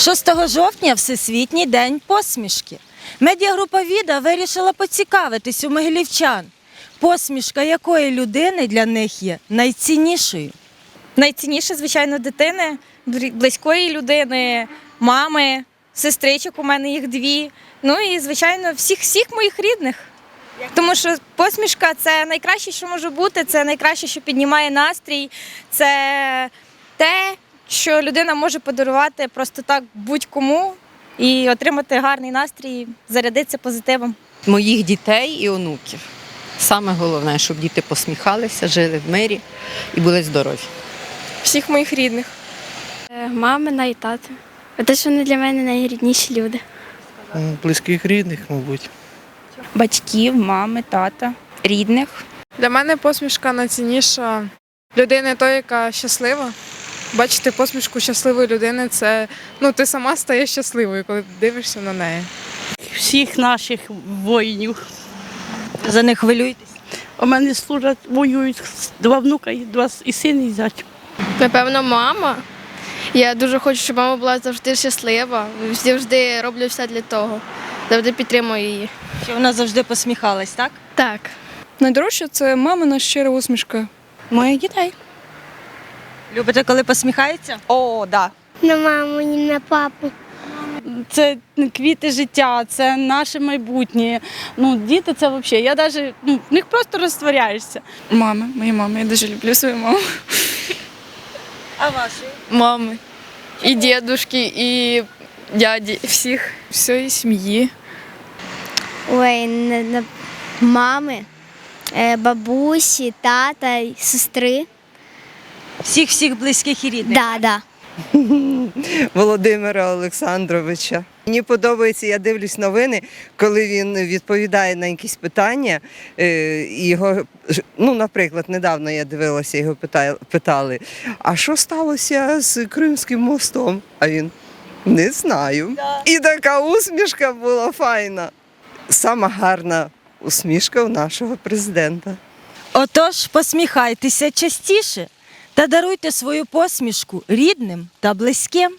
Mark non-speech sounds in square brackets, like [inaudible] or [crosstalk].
6 жовтня Всесвітній день посмішки. Медіагрупа Віда вирішила поцікавитись у могилівчан, посмішка якої людини для них є найціннішою. Найцінніше, звичайно, дитини, близької людини, мами, сестричок. У мене їх дві. Ну і звичайно, всіх всіх моїх рідних. Тому що посмішка це найкраще, що може бути, це найкраще, що піднімає настрій, це те, що людина може подарувати просто так будь-кому і отримати гарний настрій, зарядитися позитивом. моїх дітей і онуків. Саме головне, щоб діти посміхалися, жили в мирі і були здорові. Всіх моїх рідних. Е, Мамина і тата. Те, що вони для мене найрідніші люди. Близьких рідних, мабуть. батьків, мами, тата, рідних. Для мене посмішка найцінніша людини, той, яка щаслива. Бачити посмішку щасливої людини це ну ти сама стаєш щасливою, коли дивишся на неї. всіх наших воїнів. За них хвилюєтесь? У мене служать, воюють два внука, і два і син, і зять. Напевно, мама. Я дуже хочу, щоб мама була завжди щаслива. Завжди роблю все для того. Завжди підтримую її. Що вона завжди посміхалась, так? Так. Найдорожче це мамина щира усмішка. Моїх дітей. Любите, коли посміхається? О, да. На маму, і на папу. Це квіти життя, це наше майбутнє. Ну, діти це взагалі. Я навіть ну, в них просто розтворяєшся. Мама, моя мама, я дуже люблю свою маму. А ваші? Мами. І дідушки, і дяді, всіх, всієї сім'ї. Ой, на, на мами, е, бабусі, тата, й сестри. Всіх-всіх близьких і рідних. Да, да. [laughs] Володимира Олександровича. Мені подобається, я дивлюсь новини, коли він відповідає на якісь питання. е, його, ну, наприклад, недавно я дивилася, його питали, питали, а що сталося з Кримським мостом? А він не знаю. І така усмішка була файна. Сама гарна усмішка у нашого президента. Отож, посміхайтеся частіше та даруйте свою посмішку рідним та близьким.